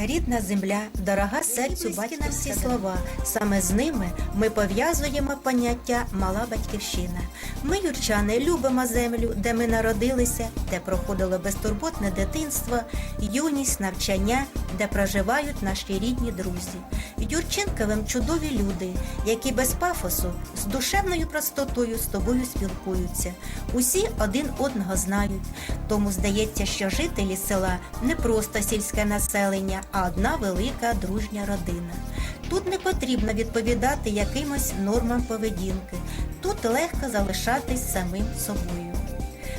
Рідна земля, дорога серцю батька всі слова. Саме з ними ми пов'язуємо поняття мала батьківщина. Ми, юрчани, любимо землю, де ми народилися, де проходило безтурботне дитинство, юність, навчання, де проживають наші рідні друзі. Юрченковим чудові люди, які без пафосу, з душевною простотою з тобою спілкуються. Усі один одного знають. Тому здається, що жителі села не просто сільське населення, а одна велика дружня родина. Тут не потрібно відповідати якимось нормам поведінки. Тут легко залишатись самим собою.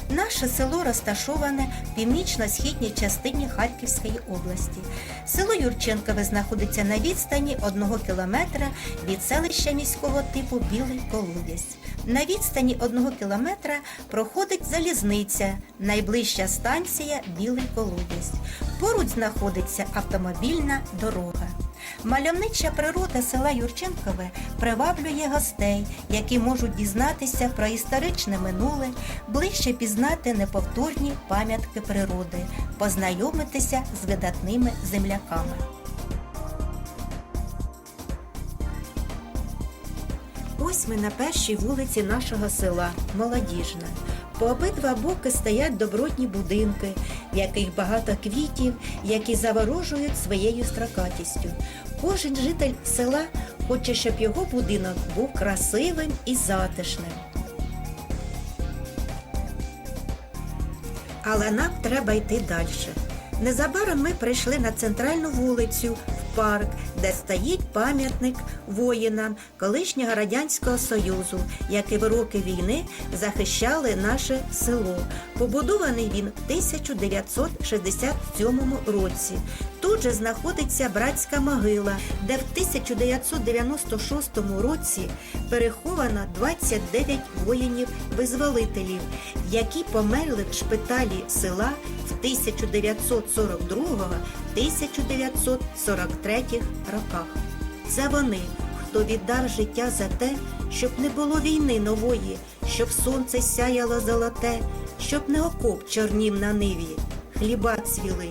Наше село розташоване в північно-східній частині Харківської області. Село Юрченкове знаходиться на відстані одного кілометра від селища міського типу Білий Колодязь. На відстані одного кілометра проходить залізниця, найближча станція Білий Колодязь. Поруч знаходиться автомобільна дорога. Мальовнича природа села Юрченкове приваблює гостей, які можуть дізнатися про історичне минуле, ближче пізнати неповторні пам'ятки природи, познайомитися з видатними земляками. Ось ми на першій вулиці нашого села Молодіжна. По обидва боки стоять добротні будинки, в яких багато квітів, які заворожують своєю строкатістю. Кожен житель села хоче, щоб його будинок був красивим і затишним. Але нам треба йти далі. Незабаром ми прийшли на центральну вулицю парк, де стоїть пам'ятник воїнам колишнього радянського союзу, які в роки війни захищали наше село. Побудований він в 1967 році. Тут же знаходиться братська могила, де в 1996 році переховано 29 воїнів-визволителів, які померли в шпиталі села в 1942-1943 роках. Це вони, хто віддав життя за те, щоб не було війни нової, щоб сонце сяяло золоте, щоб не окоп чорнів на ниві, хліба цвіли.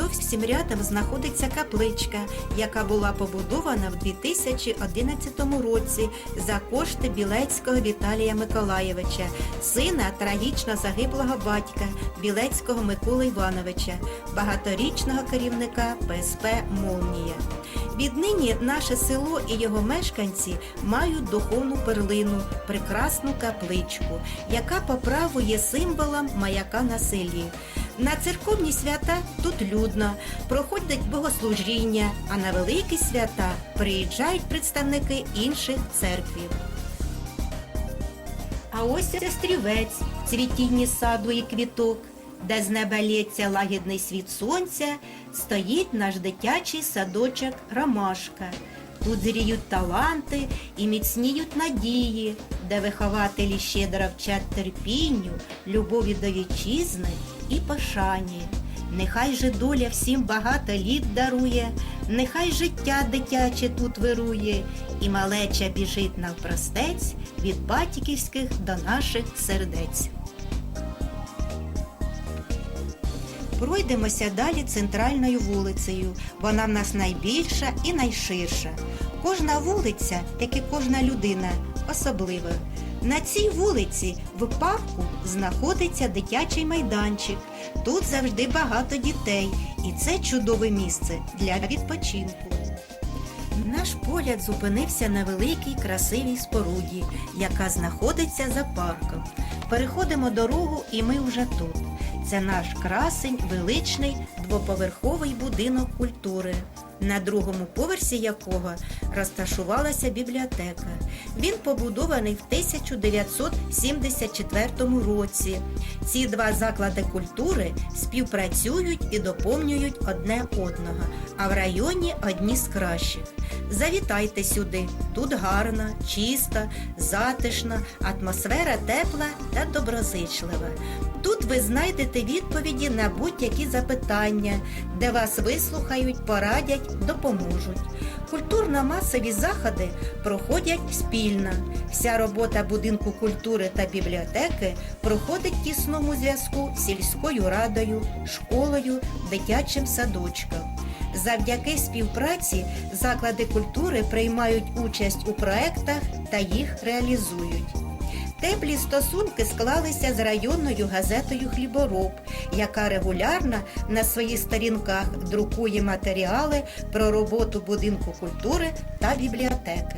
Зовсім рядом знаходиться капличка, яка була побудована в 2011 році за кошти Білецького Віталія Миколаєвича, сина трагічно загиблого батька Білецького Миколи Івановича, багаторічного керівника ПСП Молнія. Віднині наше село і його мешканці мають духовну перлину, прекрасну капличку, яка по праву є символом маяка на селі. На церковні свята тут людно, проходять богослужіння, а на великі свята приїжджають представники інших церквів. А ось острівець, цвітінні саду і квіток, де з неба лється лагідний світ сонця, стоїть наш дитячий садочок Ромашка. Тут зріють таланти і міцніють надії, де вихователі щедро вчать терпінню, любові до вітчизни і пошані. Нехай же доля всім багато літ дарує, нехай життя дитяче тут вирує, і малеча біжить навпростець від батьківських до наших сердець. Пройдемося далі центральною вулицею. Вона в нас найбільша і найширша. Кожна вулиця, як і кожна людина, особлива. На цій вулиці в парку знаходиться дитячий майданчик. Тут завжди багато дітей, і це чудове місце для відпочинку. Наш погляд зупинився на великій красивій споруді, яка знаходиться за парком. Переходимо дорогу, і ми вже тут. Це наш красень, величний двоповерховий будинок культури, на другому поверсі якого розташувалася бібліотека. Він побудований в 1974 році. Ці два заклади культури співпрацюють і доповнюють одне одного, а в районі одні з кращих. Завітайте сюди. Тут гарна, чиста, затишна, атмосфера тепла та доброзичлива. Тут ви знайдете відповіді на будь-які запитання, де вас вислухають, порадять, допоможуть. Культурно-масові заходи проходять спільно. Вся робота будинку культури та бібліотеки проходить в тісному зв'язку з сільською радою, школою, дитячим садочком. Завдяки співпраці заклади культури приймають участь у проектах та їх реалізують. Теплі стосунки склалися з районною газетою Хлібороб, яка регулярно на своїх сторінках друкує матеріали про роботу будинку культури та бібліотеки.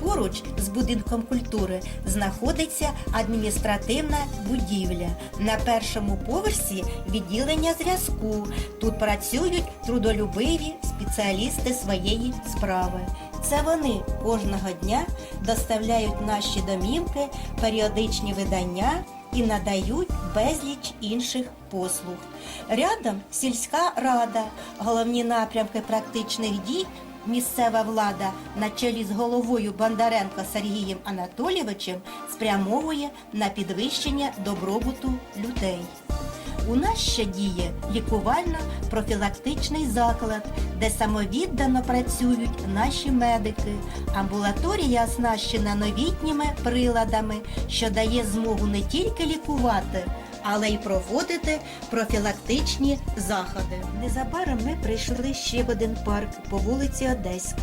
Поруч з будинком культури знаходиться адміністративна будівля. На першому поверсі відділення зв'язку. Тут працюють трудолюбиві спеціалісти своєї справи. Це вони кожного дня доставляють наші домівки періодичні видання і надають безліч інших послуг. Рядом сільська рада, головні напрямки практичних дій місцева влада на чолі з головою Бондаренко Сергієм Анатолійовичем спрямовує на підвищення добробуту людей. У нас ще діє лікувально-профілактичний заклад, де самовіддано працюють наші медики. Амбулаторія оснащена новітніми приладами, що дає змогу не тільки лікувати, але й проводити профілактичні заходи. Незабаром ми прийшли ще в один парк по вулиці Одеська.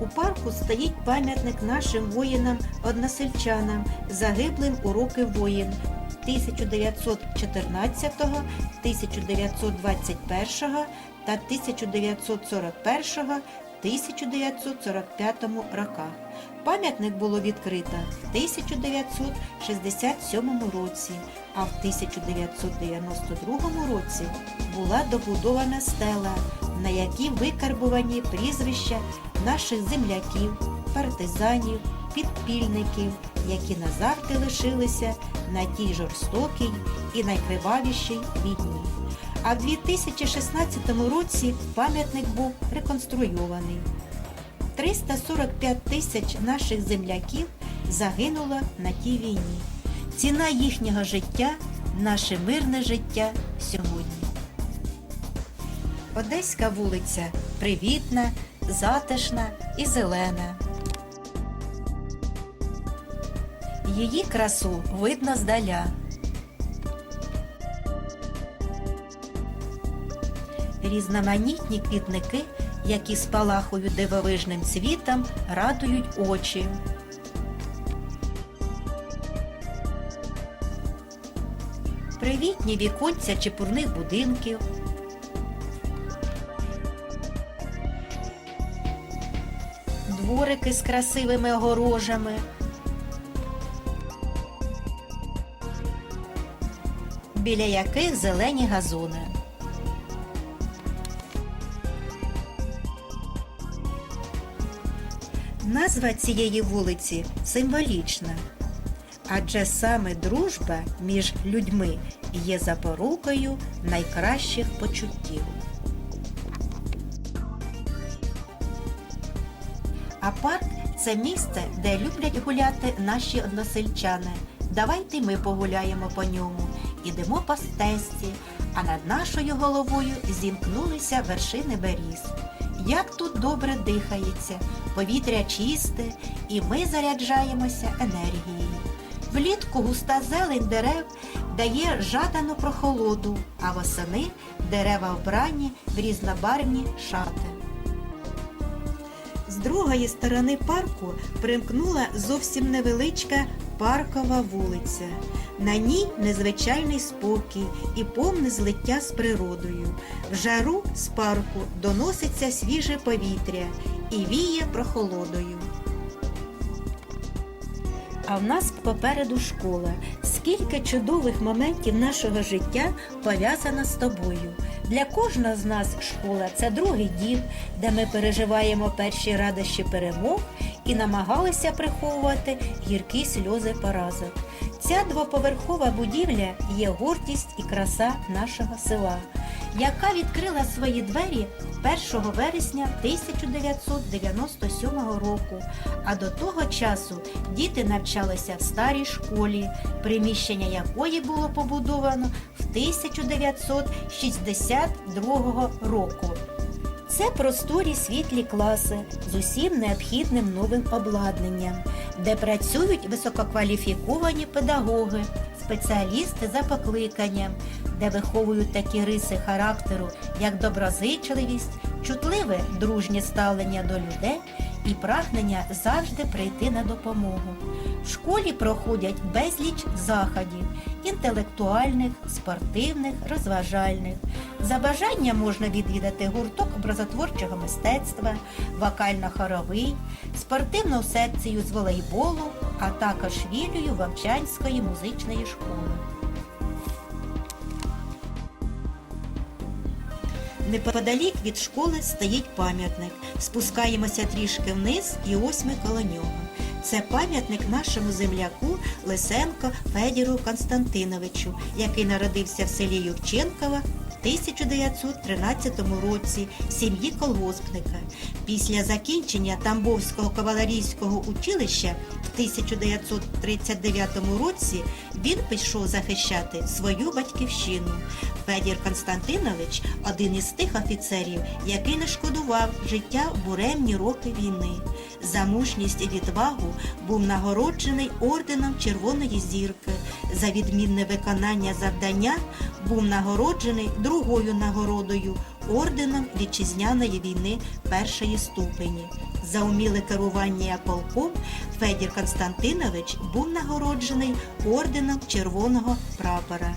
У парку стоїть пам'ятник нашим воїнам-односельчанам, загиблим у роки воїн 1914, 1921 та 1941 1945 роках. Пам'ятник було відкрито в 1967 році, а в 1992 році була добудована стела, на якій викарбувані прізвища наших земляків, партизанів, підпільників, які назавжди лишилися на тій жорстокій і найкривавішій війні. А в 2016 році пам'ятник був реконструйований. 345 тисяч наших земляків загинуло на тій війні. Ціна їхнього життя наше мирне життя сьогодні. Одеська вулиця привітна, затишна і зелена. Її красу видно здаля. Різноманітні квітники, які спалахують дивовижним цвітом, радують очі. Привітні віконця чепурних будинків. Дворики з красивими огорожами. Біля яких зелені газони. Назва цієї вулиці символічна, адже саме дружба між людьми є запорукою найкращих почуттів. А парк це місце, де люблять гуляти наші односельчани. Давайте ми погуляємо по ньому. Ідемо по стежці, а над нашою головою зімкнулися вершини беріз. Як тут добре дихається, повітря чисте, і ми заряджаємося енергією. Влітку густа зелень дерев дає жадану прохолоду, а восени дерева вбрані в різнобарвні шати. З другої сторони парку примкнула зовсім невеличка паркова вулиця. На ній незвичайний спокій і повне злиття з природою. В жару з парку доноситься свіже повітря і віє прохолодою. А в нас попереду школа. Скільки чудових моментів нашого життя пов'язано з тобою. Для кожного з нас школа це другий дім, де ми переживаємо перші радощі перемог і намагалися приховувати гіркі сльози поразок. Ця двоповерхова будівля є гордість і краса нашого села. яка відкрила свої двері 1 вересня 1997 року. А до того часу діти навчалися в старій школі, приміщення якої було побудовано в 1962 року. Це просторі світлі класи з усім необхідним новим обладнанням, де працюють висококваліфіковані педагоги, спеціалісти за покликанням, де виховують такі риси характеру, як доброзичливість, чутливе дружнє ставлення до людей і прагнення завжди прийти на допомогу. В школі проходять безліч заходів інтелектуальних, спортивних, розважальних. За бажанням можна відвідати гурток образотворчого мистецтва, вокально-хоровий, спортивну секцію з волейболу, а також філію Вовчанської музичної школи. Неподалік від школи стоїть пам'ятник. Спускаємося трішки вниз і ось ми коло нього. Це пам'ятник нашому земляку Лисенко Федіру Константиновичу, який народився в селі Юрченкова 1913 році в сім'ї колгоспника. Після закінчення Тамбовського кавалерійського училища в 1939 році він пішов захищати свою батьківщину. Федір Константинович один із тих офіцерів, який не шкодував життя в буремні роки війни. За мужність і відвагу був нагороджений орденом Червоної зірки. За відмінне виконання завдання був нагороджений другою нагородою орденом Вітчизняної війни першої ступені. За уміле керування полком Федір Константинович був нагороджений орденом Червоного прапора.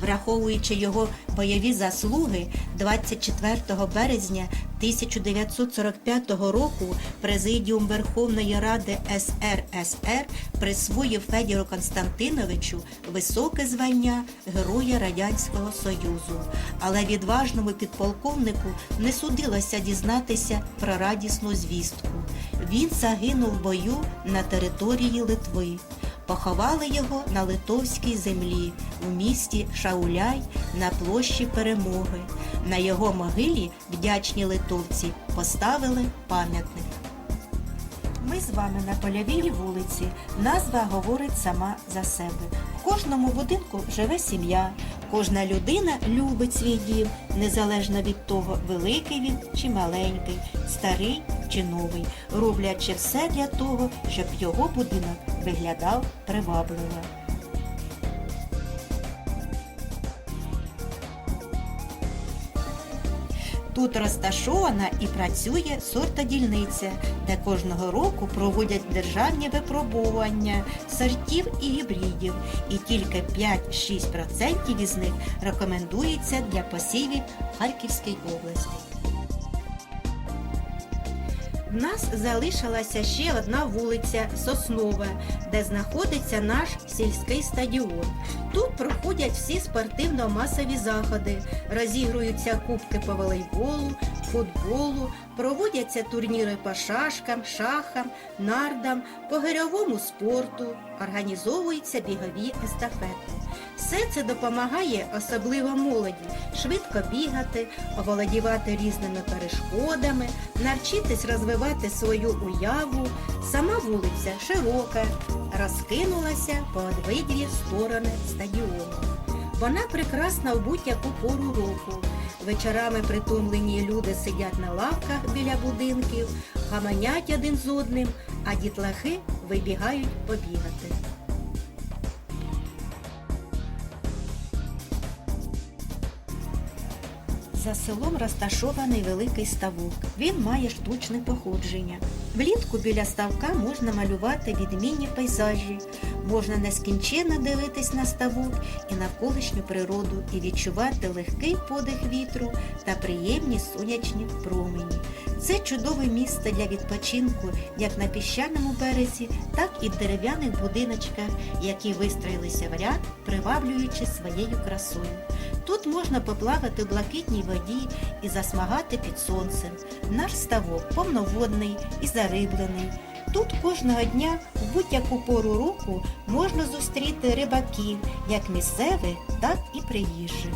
Враховуючи його бойові заслуги, 24 березня 1945 року Президіум Верховної Ради СРСР присвоїв Федіру Константиновичу високе звання Героя Радянського Союзу. Але відважному підполковнику не судилося дізнатися про радісну звістку. Він загинув в бою на території Литви. Поховали його на литовській землі у місті Шауляй на площі Перемоги. На його могилі вдячні литовці поставили пам'ятник. Ми з вами на польовій вулиці. Назва говорить сама за себе. В кожному будинку живе сім'я. Кожна людина любить свій дім, незалежно від того, великий він чи маленький, старий чи новий, роблячи все для того, щоб його будинок виглядав привабливо. Тут розташована і працює сортодільниця, де кожного року проводять державні випробування сортів і гібридів, і тільки 5-6% із них рекомендується для посівів в Харківській області. В нас залишилася ще одна вулиця Соснова, де знаходиться наш сільський стадіон. Тут проходять всі спортивно-масові заходи, розігруються кубки по волейболу, футболу, проводяться турніри по шашкам, шахам, нардам, по гирьовому спорту, організовуються бігові естафети. Все це допомагає особливо молоді швидко бігати, оволодівати різними перешкодами, навчитись розвивати свою уяву. Сама вулиця широка, розкинулася по обидві сторони стадіону. Вона прекрасна в будь-яку пору року. Вечорами притомлені люди сидять на лавках біля будинків, гаманять один з одним, а дітлахи вибігають побігати. За селом розташований великий ставок. Він має штучне походження. Влітку біля ставка можна малювати відмінні пейзажі, можна нескінченно дивитись на ставок і навколишню природу і відчувати легкий подих вітру та приємні сонячні промені. Це чудове місце для відпочинку як на піщаному березі, так і в дерев'яних будиночках, які вистроїлися в ряд, приваблюючи своєю красою. Тут можна поплавати в блакитній воді і засмагати під сонцем. Наш ставок повноводний і зариблений. Тут кожного дня в будь-яку пору року можна зустріти рибаків, як місцевих, так і приїжджих.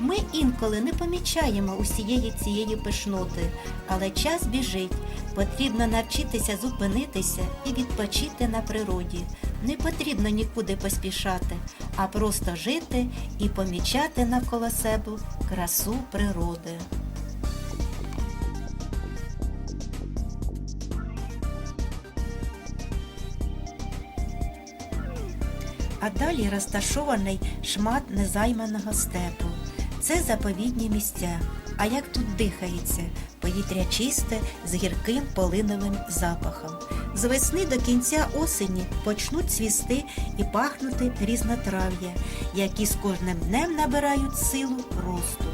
Ми інколи не помічаємо усієї цієї пишноти, але час біжить. Потрібно навчитися зупинитися і відпочити на природі. Не потрібно нікуди поспішати, а просто жити і помічати навколо себе красу природи. А далі розташований шмат незайманого степу. Це заповідні місця. А як тут дихається? Повітря чисте з гірким полиновим запахом. З весни до кінця осені почнуть цвісти і пахнути різнотрав'я, які з кожним днем набирають силу росту.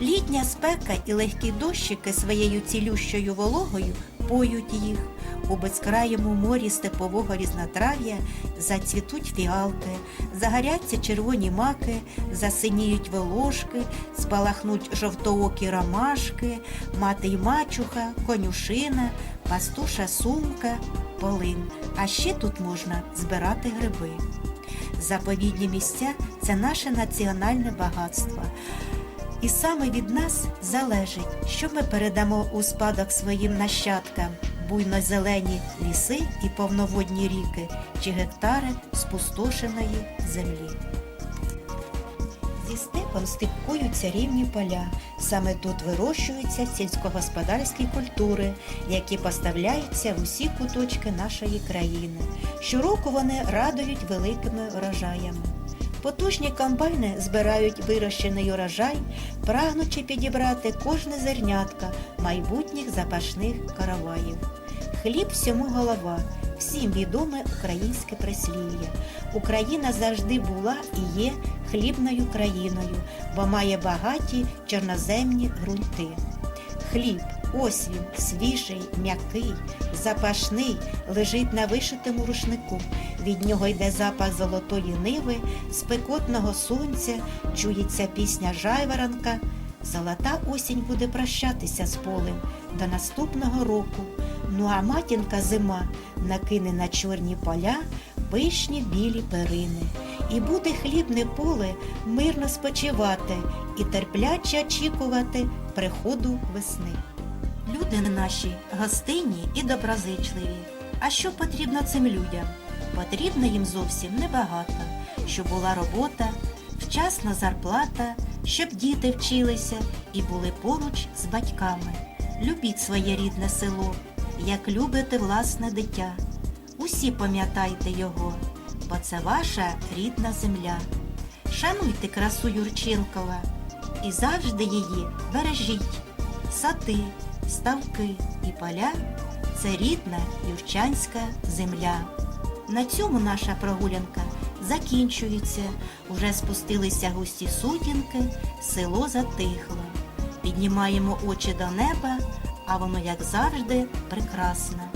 Літня спека і легкі дощики своєю цілющою вологою поють їх. У безкраєму морі степового різнотрав'я зацвітуть фіалки, загоряться червоні маки, засиніють волошки, спалахнуть жовтоокі ромашки, мати й мачуха, конюшина, пастуша сумка, полин. А ще тут можна збирати гриби. Заповідні місця це наше національне багатство. І саме від нас залежить, що ми передамо у спадок своїм нащадкам буйно-зелені ліси і повноводні ріки чи гектари спустошеної землі. Зі степом стикуються рівні поля. Саме тут вирощуються сільськогосподарські культури, які поставляються в усі куточки нашої країни. Щороку вони радують великими врожаями. Потужні комбайни збирають вирощений урожай, прагнучи підібрати кожне зернятка майбутніх запашних караваїв. Хліб всьому голова, всім відоме українське прислів'я. Україна завжди була і є хлібною країною, бо має багаті чорноземні ґрунти. Хліб, ось він, свіжий, м'який, запашний, лежить на вишитому рушнику. Від нього йде запах золотої ниви, спекотного сонця, чується пісня жайворонка. Золота осінь буде прощатися з полем до наступного року. Ну а матінка зима накине на чорні поля пишні білі перини. І буде хлібне поле мирно спочивати і терпляче очікувати приходу весни. Люди наші гостинні і доброзичливі. А що потрібно цим людям? Потрібно їм зовсім небагато, щоб була робота, вчасна зарплата, щоб діти вчилися і були поруч з батьками. Любіть своє рідне село, як любите власне дитя. Усі пам'ятайте його, бо це ваша рідна земля. Шануйте красу Юрченкова і завжди її бережіть. Сади, ставки і поля це рідна юрчанська земля. На цьому наша прогулянка закінчується. Уже спустилися густі сутінки, село затихло. Піднімаємо очі до неба, а воно, як завжди, прекрасне.